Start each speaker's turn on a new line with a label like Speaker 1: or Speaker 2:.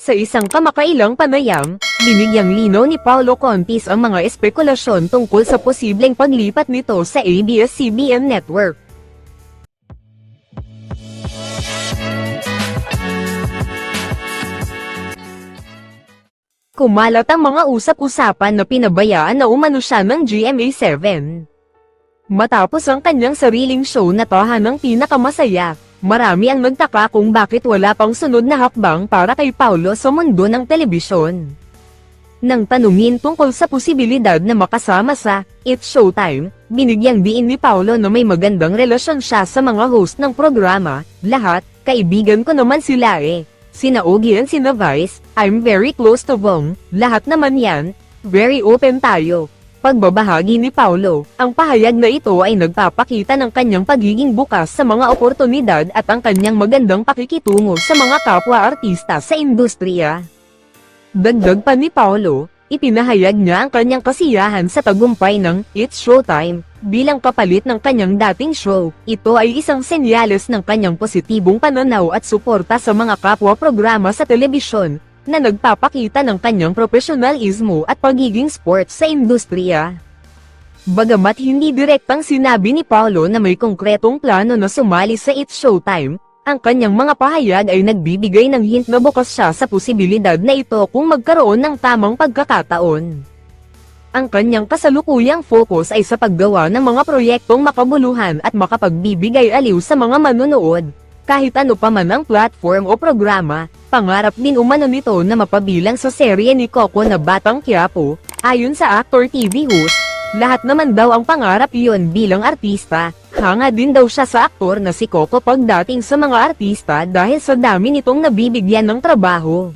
Speaker 1: Sa isang kamakailang panayam, binigyang linaw ni Paulo Contis ang mga espekulasyon tungkol sa posibleng paglipat nito sa ABS-CBN network. Kumalat ang mga usap-usapan na pinabayaan na umano siya ng GMA7. Matapos ang kanyang sariling show na tahanang pinakamasaya, marami ang nagtaka kung bakit wala pang sunod na hakbang para kay Paulo sa mundo ng telebisyon. Nang tanungin tungkol sa posibilidad na makasama sa It's Showtime, binigyang diin ni Paulo na may magandang relasyon siya sa mga host ng programa, lahat, kaibigan ko naman sila eh. Sina Ogie and sina Vice, I'm very close to Bong, lahat naman yan, very open tayo. Pagbabahagi ni Paulo, ang pahayag na ito ay nagpapakita ng kanyang pagiging bukas sa mga oportunidad at ang kanyang magandang pakikitungo sa mga kapwa-artista sa industriya. Dagdag pa ni Paulo, ipinahayag niya ang kanyang kasiyahan sa tagumpay ng It's Showtime bilang kapalit ng kanyang dating show. Ito ay isang senyales ng kanyang positibong pananaw at suporta sa mga kapwa-programa sa telebisyon na nagpapakita ng kanyang profesionalismo at pagiging sports sa industriya. Bagamat hindi direktang sinabi ni Paulo na may konkretong plano na sumali sa It's Showtime, ang kanyang mga pahayag ay nagbibigay ng hint na bukas siya sa posibilidad na ito kung magkaroon ng tamang pagkakataon. Ang kanyang kasalukuyang focus ay sa paggawa ng mga proyektong makabuluhan at makapagbibigay aliw sa mga manonood. Kahit ano pa man ang platform o programa, pangarap din umano nito na mapabilang sa serye ni Coco na Batang Quiapo, ayon sa actor TV host, lahat naman daw ang pangarap iyon bilang artista. Hanga din daw siya sa aktor na si Coco pagdating sa mga artista dahil sa dami nitong nabibigyan ng trabaho.